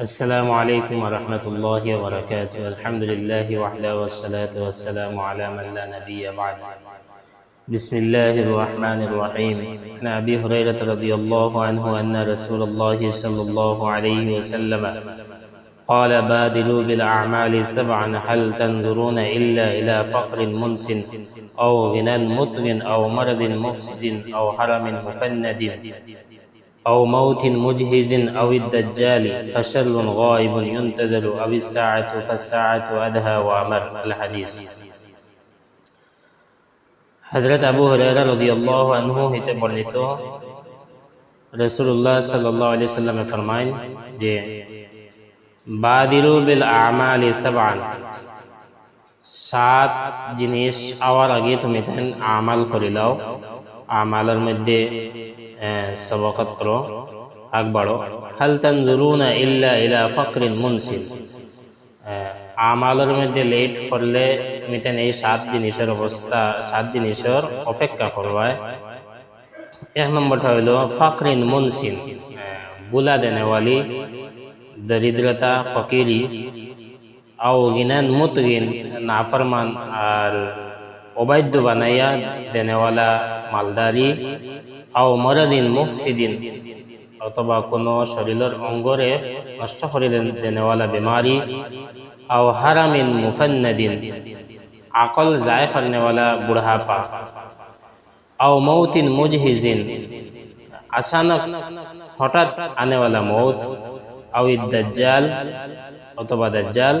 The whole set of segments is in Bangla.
السلام عليكم ورحمة الله وبركاته. الحمد لله وحده والصلاة والسلام على من لا نبي بعد. بسم الله الرحمن الرحيم. عن أبي هريرة رضي الله عنه أن رسول الله صلى الله عليه وسلم قال بادلوا بالأعمال سبعا هل تنظرون إلا إلى فقر منسن أو غنى مطغ أو مرض مفسد أو حرم مفند؟ أو موت مجهز أو الدجال فشر غائب ينتظر أو الساعة فالساعة أدهى وأمر الحديث হজরত আবু হরেরা রদিয়াল্লাহ আনহু হইতে বর্ণিত রসুল্লাহ সাল্লাহ আলি সাল্লামে ফরমাইন যে বাদিরু বিল আমালি সাবান সাত জিনিস আওয়ার আগে তুমি তেন আমাল করিলাও আমালের মধ্যে সবকত করো। আগ বাড়ো। হাল তানজুরুনা ইল্লা ইলা ফকরিন মুনসিন আমালের মধ্যে লেট করলে তুমি তেন এই সাত জিনিসের অবস্থা, সাত জিনিসের অপেক্ষা করবায়। এক নম্বরটা হইল ফাকরিন মুনসিন বুলা দেনেওয়ালি দরিদ্রতা, ফকিরি, আও গিনান মুতগিন, নাফরমান, আর অবাধ্য বানাইয়া দেনেওয়ালা মালদারি আও মরদিন মুফসিদিন, অথবা কোনো শরীরের অঙ্গরে নষ্ট করে দেনেওয়ালা বিমারি, আও হারামিন মুফান্নাদিন, আকল যায় করনেওয়ালা বুড়হাপা। আও মৌতিন মুজহিজিন, আচানক হঠাৎ আনেওয়ালা মৌত আও ইদ্দাজ্জাল অথবা দাজ্জাল,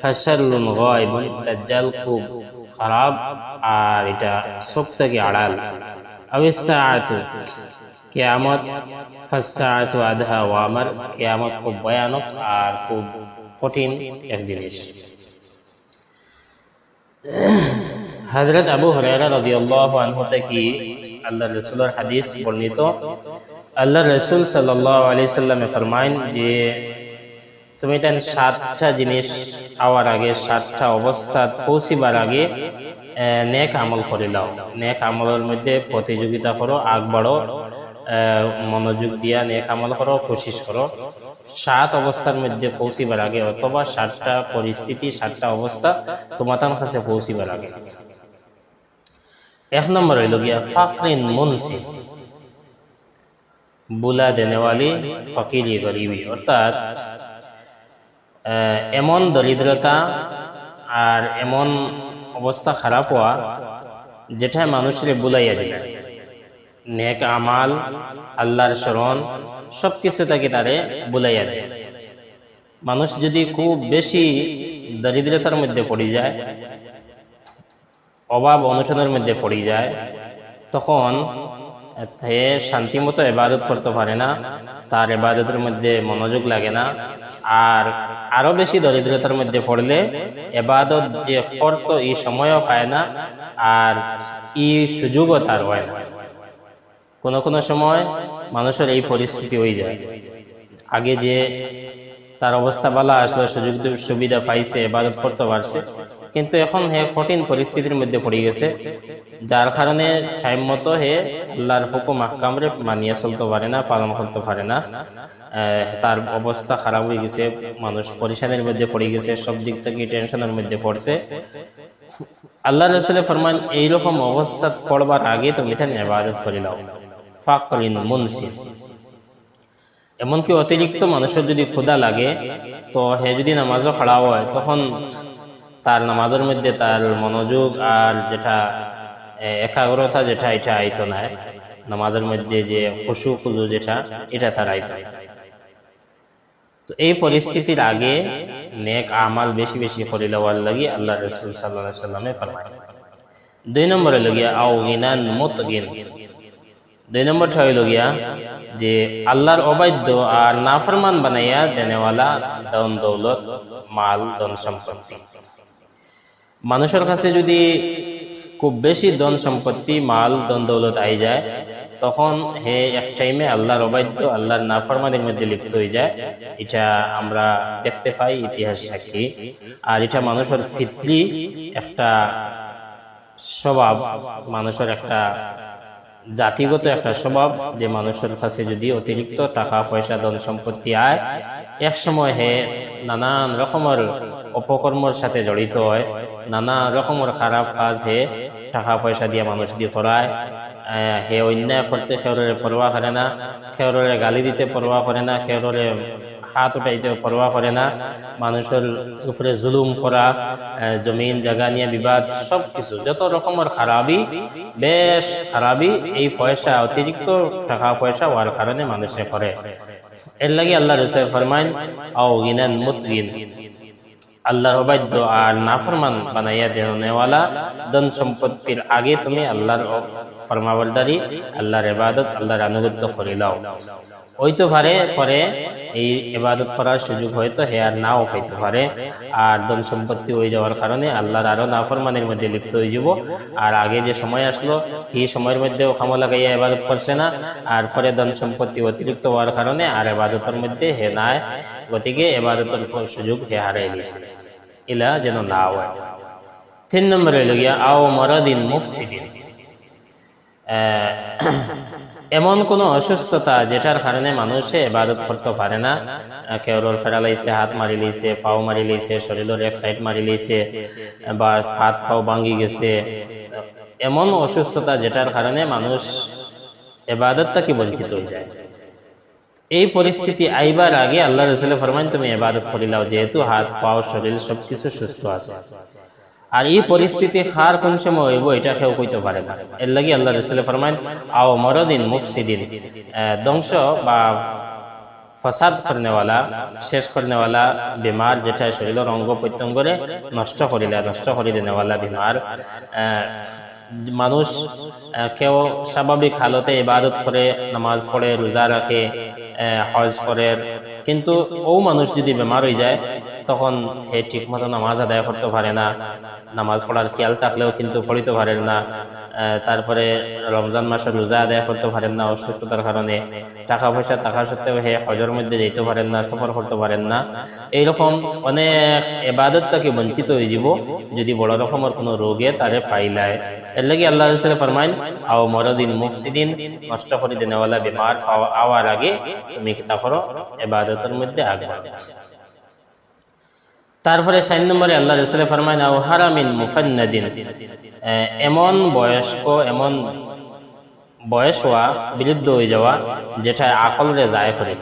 ফাশারুন গায়ব, দাজ্জাল খুব খারাপ, আর এটা সব থেকে আড়াল। কিয়ামত আদহা ওয়ামার কিয়ামত খুব ভয়ানক আর খুব কঠিন এক জিনিস হযরত আবু সাল্লামে ফরমাইন যে তুমি সাতটা জিনিস আওয়ার আগে সাতটা অবস্থা পৌঁছিবার আগে নেক আমল করে লাও নেক আমলের মধ্যে প্রতিযোগিতা করো, আগ বাড়ো। মনোযোগ দিয়া নেক আমল করো কোশিস করো। সাত অবস্থার মধ্যে পৌঁছিবার আগে অথবা সাতটা পরিস্থিতি, সাতটা অবস্থা তোমার কাছে পৌঁছিবার আগে। এক নম্বর হইল গিয়া ফাকরিন মুনসি বুলা দেনেওয়ালি ফকিরি গরিবি। অর্থাৎ এমন দরিদ্রতা আর এমন অবস্থা খারাপ হওয়া যেটা মানুষের বুলাইয়া দিবে নেক আমাল, আল্লাহর স্মরণ সব কিছু তাকে তারে বুলাইয়া দেয়। মানুষ যদি খুব বেশি দারিদ্রতার মধ্যে পড়ে যায়, অভাব অনশনের মধ্যে পড়ে যায়, তখন শান্তি মতো এবাদত করতে পারে না, তার এবাদতের মধ্যে মনোযোগ লাগে না। আর আরও বেশি দরিদ্রতার মধ্যে পড়লে এবাদত যে করত এই সময়ও পায় না, আর ই সুযোগও তার হয় না। কোনো কোনো সময় মানুষের এই পরিস্থিতি হয়ে যায়। আগে যে তার অবস্থা ভালো আসলো সুযোগ সুবিধা পাইছে এবাদত করতে পারছে। কিন্তু এখন হে কঠিন পরিস্থিতির মধ্যে পড়ে গেছে, যার কারণে টাইম মতো হে আল্লাহর হুকুম আহকামরে মানিয়ে চলতে পারে না, পালন করতে পারে না। তার অবস্থা খারাপ হয়ে গেছে, মানুষ পরিশানের মধ্যে পড়ে গেছে, সব দিক থেকে টেনশনের মধ্যে পড়ছে। আল্লাহ রসুল ফরমান, এইরকম অবস্থা পড়বার আগে তুমি তার ইবাদত করে নাও। ফাকরিন মুনসি এমনকি অতিরিক্ত মানুষের যদি ক্ষুদা লাগে, তো হে যদি নামাজও খাড়া হয়, তখন তার নামাজের মধ্যে তার মনোযোগ আর যেটা একাগ্রতা যেটা, এটা আইত নাই নামাজের মধ্যে যে খুশু, খুজু যেটা, এটা তার আইত তো এই পরিস্থিতির আগে নেক আমাল বেশি বেশি করে লওয়ার লাগি আল্লাহ রসুল সাল্লাহ সাল্লামে ফরমায়। দুই নম্বরে লগিয়া আও গিনান মত গিন দুই নম্বরটা হইল গিয়া যে আল্লাহর অবাধ্য আর নাফরমান বানাইয়া দেনেওয়ালা দন দৌলত, মাল, ধন সম্পত্তি। মানুষের কাছে যদি খুব বেশি ধন সম্পত্তি, মাল, ধন দৌলত আই যায়, তখন হে এক টাইমে আল্লাহর অবাধ্য আল্লাহর নাফরমানের মধ্যে লিপ্ত হয়ে যায়। এটা আমরা দেখতে পাই ইতিহাস সাক্ষী। আর এটা মানুষের ফিতলি একটা স্বভাব, মানুষের একটা জাতিগত একটা স্বভাব যে মানুষের কাছে যদি অতিরিক্ত টাকা পয়সা ধন সম্পত্তি আয় এক সময় হে নানান রকমের অপকর্মর সাথে জড়িত হয় নানা রকমের খারাপ কাজ হে টাকা পয়সা দিয়ে মানুষ দিয়ে করায় হে অন্যায় করতে খেউরে পরোয়া করে না খেউরে গালি দিতে পরোয়া করে না খেউরে হাত উঠাইতে পরোয়া করে না। মানুষের উপরে জুলুম করা জমিন, জায়গা নিয়ে বিবাদ সব কিছু যত রকমের খারাপই, বেশ খারাপই এই পয়সা, অতিরিক্ত টাকা পয়সা হওয়ার কারণে মানুষে করে। এর লাগে আল্লাহ রসুল ফরমাইন, আও মুতগিন। আল্লাহর অবাধ্য আর নাফরমান বানাইয়া দেওয়ালা ধন সম্পত্তির আগে তুমি আল্লাহর ফরমাবরদারি, আল্লাহর ইবাদত, আল্লাহর আনুগত্য করে দাও হইতে পারে, পরে এই ইবাদত করার সুযোগ হয়তো হে আর নাও পাইতে পারে। আর ধন সম্পত্তি হয়ে যাওয়ার কারণে আল্লাহর আরও নাফরমানের মধ্যে লিপ্ত হয়ে যাব। আর আগে যে সময় আসলো, এই সময়ের মধ্যেও খামো লাগাইয়া ইবাদত করছে না। আর পরে ধন সম্পত্তি অতিরিক্ত হওয়ার কারণে আর ইবাদতের মধ্যে হে নাই, গতিকে ইবাদতের সুযোগ হে হারাই দিয়েছে ইলা যেন না হয়। তিন নম্বরে গিয়া আও মরদিন মুফসিদিন। এমন কোন অসুস্থতা যেটার কারণে মানুষে এবাদত করতে পারে না। কেউ রোল ফেরা লাইছে, হাত মারি লইছে, পাও মারি লইছে, শরীরের এক সাইড মারি লইছে, বা হাত পাও ভাঙ্গি গেছে। এমন অসুস্থতা যেটার কারণে মানুষ এবাদতটা কি বঞ্চিত হয়ে যায়? এই পরিস্থিতি আইবার আগে আল্লাহ রসুলের ফরমান তুমি এবাদত করিলাও, যেহেতু হাত, পাও, শরীর সবকিছু সুস্থ আছে। আর এই পরিস্থিতি খার কোন সময় হইব, এটা কেউ কইতে পারে না। এর লাগি আল্লাহ রসুলের ফরমান আও মরদিন মুফসিদিন। ধ্বংস বা ফসাদ করনেওয়ালা, শেষ করনেওয়ালা বিমার যেটা শরীরের অঙ্গ প্রত্যঙ্গরে নষ্ট করিলে, নষ্ট করে দেনেওয়ালা বিমার মানুষ কেউ স্বাভাবিক হালতে ইবাদত করে, নামাজ পড়ে, রোজা রাখে হজ করে। কিন্তু ও মানুষ যদি বেমার হয়ে যায় তখন হে ঠিক মতো নামাজ আদায় করতে পারে না। নামাজ পড়ার খেয়াল থাকলেও কিন্তু পড়িতে পারেন না। তারপরে রমজান মাসে রোজা আদায় করতে পারেন না অসুস্থতার কারণে। টাকা পয়সা থাকা সত্ত্বেও হে হজর মধ্যে যেতে পারেন না, সফর করতে পারেন না। এইরকম অনেক এবাদত তাকে বঞ্চিত হয়ে যাব যদি বড় রকমের কোনো রোগে তারে ফাইলায় এর লাগে আল্লাহ রসুল ফরমাইন, আও মরদিন মুফসিদিন, নষ্ট করে দেনেওয়ালা বিমার আওয়ার আগে তুমি কিতা করো, এবাদতের মধ্যে আগে তারপরে সাইন নম্বরে আল্লাহ রসুলের ফরমায় নাও হারামিন মুফান্নাদিন। এমন বয়স্ক, এমন বয়স হওয়া, বিরুদ্ধ হয়ে যাওয়া, যেটা আকলরে যায়। করে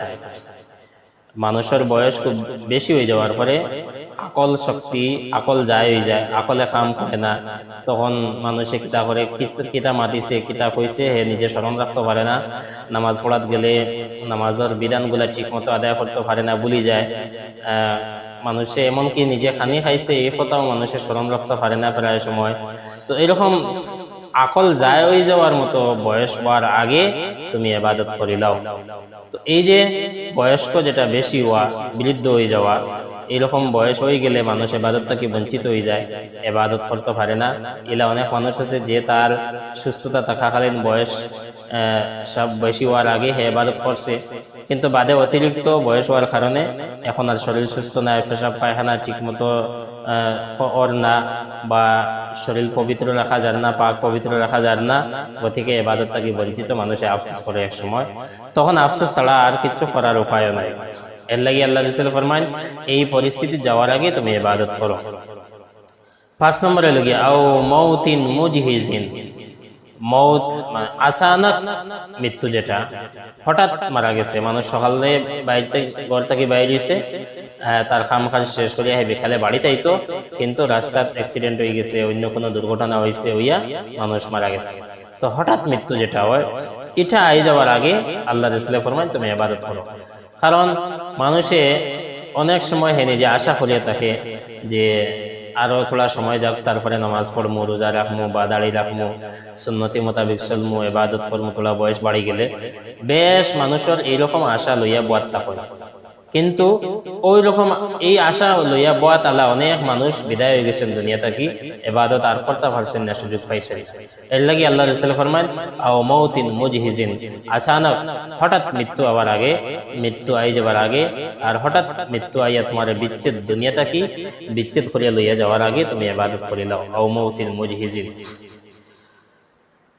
মানুষের বয়স খুব বেশি হয়ে যাওয়ার পরে আকল শক্তি, আকল যায় হয়ে যায়, আকলে কাম করে না। তখন মানুষে কিতা করে কিত- কিতা মাতিছে কিতা কইছে হে নিজে স্মরণ রাখতে পারে না। নামাজ পড়াত গেলে নামাজের বিধানগুলা ঠিক মতো আদায় করতে পারে না, ভুলি যায়। মানুষে এমনকি নিজে খানি খাইছে, এই কথাও মানুষের স্মরণ রাখতে পারে না প্রায় সময়। তো এরকম আকল যায় হয়ে যাওয়ার মতো বয়স হওয়ার আগে তুমি এবাদত করিলাও তো এই যে বয়স্ক যেটা বেশি হওয়া বৃদ্ধ হয়ে যাওয়া এরকম বয়স হয়ে গেলে মানুষ এবাদত থেকে বঞ্চিত হয়ে যায়। এবাদত করতে পারে না। এলা অনেক মানুষ আছে যে তার সুস্থতা থাকাকালীন বয়স সব বেশি হওয়ার আগে হে এবাদত করছে। কিন্তু বাদে অতিরিক্ত বয়স হওয়ার কারণে এখন আর শরীর সুস্থ নাই, পেশাব পায়খানা ঠিক মতো ওর না বা শরীর পবিত্র রাখা যার না, পাক পবিত্র রাখা যার না, গতিকে এবাদত থেকে বঞ্চিত মানুষে আফসোস করে এক সময়। তখন আফসোস ছাড়া আর কিছু করার উপায় নাই। এর লাগি আল্লাহ রসুল ফরমান এই পরিস্থিতি যাওয়ার আগে তুমি ইবাদত করো। পাঁচ নম্বরে লগিয়ে আও মৌতিন মুজহিজিন। মৌত মানে আচানক মৃত্যু যেটা, হঠাৎ মারা গেছে। মানুষ সকালে বাড়িতে ঘর থেকে বাইরেছে তার কাম কাজ শেষ করে হেবি খেলে বাড়িতে আইতো। কিন্তু রাস্তার অ্যাক্সিডেন্ট হয়ে গেছে, অন্য কোনো দুর্ঘটনা হয়েছে হইয়া মানুষ মারা গেছে। তো হঠাৎ মৃত্যু যেটা হয়, এটা আই যাওয়ার আগে আল্লাহ রসুল ফরমায় তুমি আবাদত করো। কারণ মানুষে অনেক সময় হেনে যে আশা করিয়া থাকে যে আরও থোড়া সময় যাক, তারপরে নামাজ পড়মু, রোজা রাখমু বা দাঁড়িয়ে রাখমু, সুন্নতি মোতাবিক চলমু এবাদত কর্ম তোলা বয়স বাড়ি গেলে বেশ মানুষের এইরকম আশা লইয়া বার্তা করে কিন্তু ওই রকম এই আশা লইয়া বয়াত তালা অনেক মানুষ বিদায় হয়ে গেছেন দুনিয়া থাকি এবাদত আর করতে পারছেন না সুযোগ পাইছেন। এর লাগি আল্লাহ রসুল ফরমান আও মৌতিন মুজহিজিন। আচানক হঠাৎ মৃত্যু আবার আগে, মৃত্যু আই যাবার আগে, আর হঠাৎ মৃত্যু আইয়া তোমার বিচ্ছেদ দুনিয়া থাকি বিচ্ছেদ করিয়া লইয়া যাওয়ার আগে তুমি এবাদত করিলাও আও মৌতিন মুজহিজিন।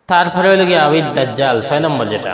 তারপরে হলো কি আবিদ দাজ্জাল, ছয় নম্বর যেটা।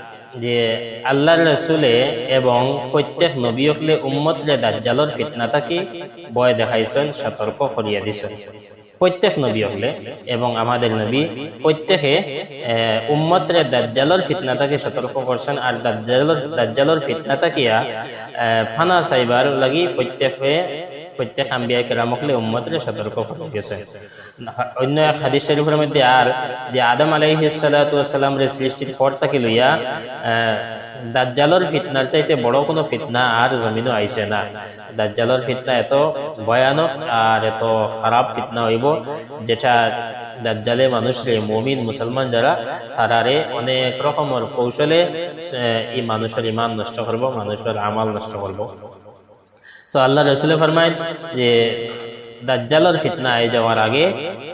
যে আল্লাহ রসুলে এবং প্রত্যেক নবী হকলে উম্মতরে দাজ্জালর ফিতনা থাকি বয় দেখাইছেন, সতর্ক করিয়া দিছেন। প্রত্যেক নবী হকলে এবং আমাদের নবী প্রত্যেকে উম্মতরে দাজ্জালর ফিতনা থাকি সতর্ক করছেন আর দাজ্জালর দাজ্জালর ফিতনা থাকিয়া ফানা সাইবার লাগি প্রত্যেকে প্রত্যেক আম্বিয়া কেরামকলে উম্মতরে সতর্ক করে গেছে অন্য এক হাদিস শরীফের মধ্যে আর যে আদম আলাইহিস সালাতু ওয়াসসালাম রে সৃষ্টির পর থেকে লইয়া দাজ্জালর ফিতনার চাইতে বড় কোনো ফিতনা আর জমিনও আইছে না। দাজ্জালর ফিতনা এত ভয়ানক আর এত খারাপ ফিতনা হইব যেটা দাজ্জালে মানুষরে মুমিন মুসলমান যারা তারারে অনেক রকমের কৌশলে এই মানুষের ইমান নষ্ট করব মানুষের আমাল নষ্ট করব তো আল্লাহ রসুল ফরমায় যে, দাজ্জালের ফিতনা আই যাওয়ার আগে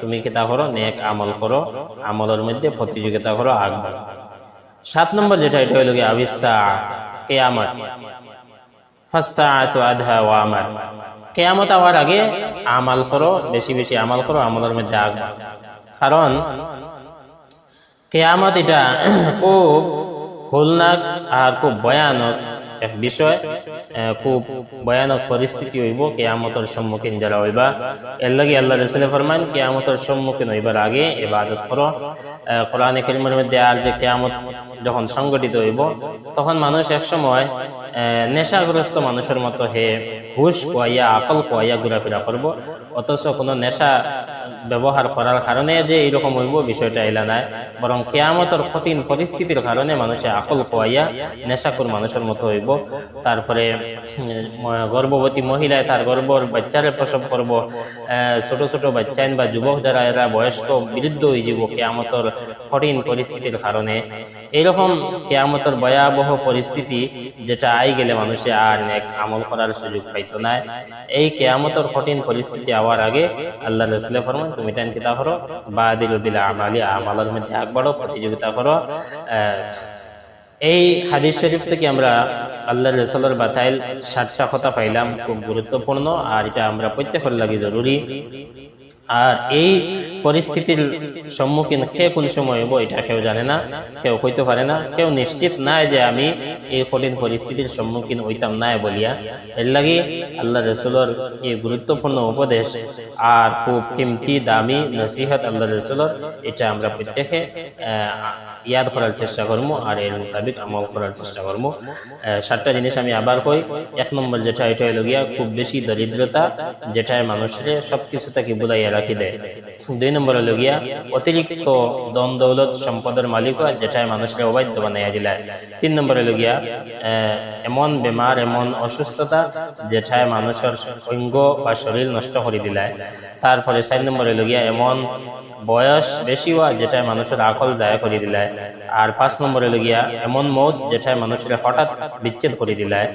তুমি কিতা করো? নেক আমল করো। আমলের মধ্যে প্রতিযোগিতা করো আগবার সাত নম্বর যেটা, এটা হইল গিয়ে আবিসা, কেয়ামত। কেয়ামত আওয়ার আগে আমাল করো, বেশি বেশি আমাল করো, আমলের মধ্যে আগবার কারণ কেয়ামত এটা খুব হোলনাক আর খুব ভয়ানক। এক বিষয় খুব ভয়ানক পরিস্থিতি হইব, কেয়ামতের সম্মুখীন যারা হইবা। এর লাগে আল্লাহ রসুলের ফরমান কেয়ামতের সম্মুখীন হইবার আগে ইবাদত করো। কোরআনে করিমের মধ্যে আর যে কেয়ামত যখন সংগঠিত হইব, তখন মানুষ এক সময় নেশাগ্রস্ত মানুষের মতো হে হুশ কোয়াইয়া আকল কোয়াইয়া ঘোরাফেরা করব। অথচ কোনো নেশা ব্যবহার করার কারণে যে এইরকম হইব, বিষয়টা এলা নাই। বরং কেয়ামতর কঠিন পরিস্থিতির কারণে মানুষে আকল কোয়াইয়া নেশাকুর মানুষের মতো হইব। তারপরে গর্ভবতী মহিলায় তার গর্ভর বাচ্চারে প্রসব করব। ছোট ছোট বাচ্চাইন বা যুবক যারা, এরা বয়স্ক বিরুদ্ধ হয়ে যাব কেয়ামতর কঠিন পরিস্থিতির কারণে। এইরকম কেয়ামতর ভয়াবহ পরিস্থিতি যেটা আই গেলে মানুষে আর নেক আমল করার সুযোগ পাইতো না। এই কেয়ামতর কঠিন পরিস্থিতি আওয়ার আগে আল্লাহ রসুলের ফরমান, তুমি টাইম কিতা করো। বা দিল দিলা আমালি, আমালের মধ্যে আগবাড়ো প্রতিযোগিতা করো। এই হাদিস শরীফ থেকে আমরা আল্লাহ রসুলের বাতাইল ষাটটা কথা পাইলাম, খুব গুরুত্বপূর্ণ, আর এটা আমরা প্রত্যেকের লাগে জরুরি। আর এই পরিস্থিতির সম্মুখীন কে কোন সময় হব এটা কেউ জানে না, কেউ কইতে পারে না, কেউ নিশ্চিত নাই যে আমি এই কঠিন পরিস্থিতির সম্মুখীন হইতাম নাই বলিয়া। এর লাগি আল্লাহ রসুলের এই গুরুত্বপূর্ণ উপদেশ আর খুব কিমতি দামি নসিহত আল্লাহ রসুলের, এটা আমরা প্রত্যেকে ইয়াদ করার চেষ্টা করব আর এর মোতাবিক আমল করার চেষ্টা করব সাতটা জিনিস আমি আবার কই, এক নম্বর যেটা এটা হলো গিয়া খুব বেশি দরিদ্রতা, যেটায় মানুষের সবকিছু তাকে বুলাইয়া রাখি দেয়। দুই নম্বর হলো গিয়া অতিরিক্ত দন দৌলত সম্পদের মালিক হয় যেটায় মানুষের অবাধ্য বানাইয়া দিলায় তিন নম্বর হলো গিয়া এমন বেমার, এমন অসুস্থতা যেটায় মানুষের অঙ্গ বা শরীর নষ্ট করে দিলায় তারপরে চার নম্বর হলো গিয়া, এমন বয়স বেশি হওয়া যেটায় মানুষের আকল জায়া করে দিলায় আর পাঁচ নম্বর হলো গিয়া, এমন মৌত যেটায় মানুষের হঠাৎ বিচ্ছেদ করে দিলায়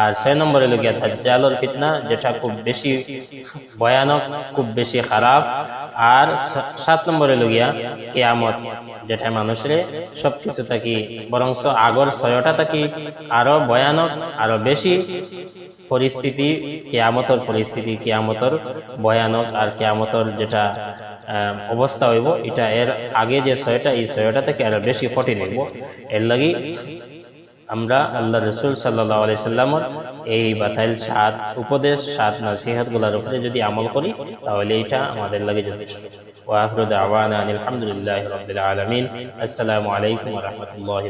আর ছয় নম্বর হলো গিয়া, দাজ্জালর ফিতনা, যেটা খুব বেশি ভয়ানক, খুব বেশি খারাপ। আর সাত নম্বর হলো গিয়া কেয়ামত যেটা মানুষের সবকিছু থাকি বরংস আগর ছয়টা থাকি আরও ভয়ানক, আরও বেশি পরিস্থিতি, কেয়ামতর পরিস্থিতি, কেয়ামতর ভয়ানক আর কেয়ামতর যেটা অবস্থা হইব, এটা এর আগে যে ছয়টা, এই ছয়টা থেকে আরও বেশি কঠিন হইব এর লাগি আমরা আল্লাহ রসুল সাল্লাহ আলাইসাল্লামর এই বাতাইল সাত উপদেশ, সাত নাসিহাতগুলার উপরে যদি আমল করি, তাহলে এটা আমাদের লাগে যথেষ্ট। ওয়াহরুদ আওয়ান আলহামদুলিল্লাহ আলমিন। আসসালামু আলাইকুম রহমতুল্লাহ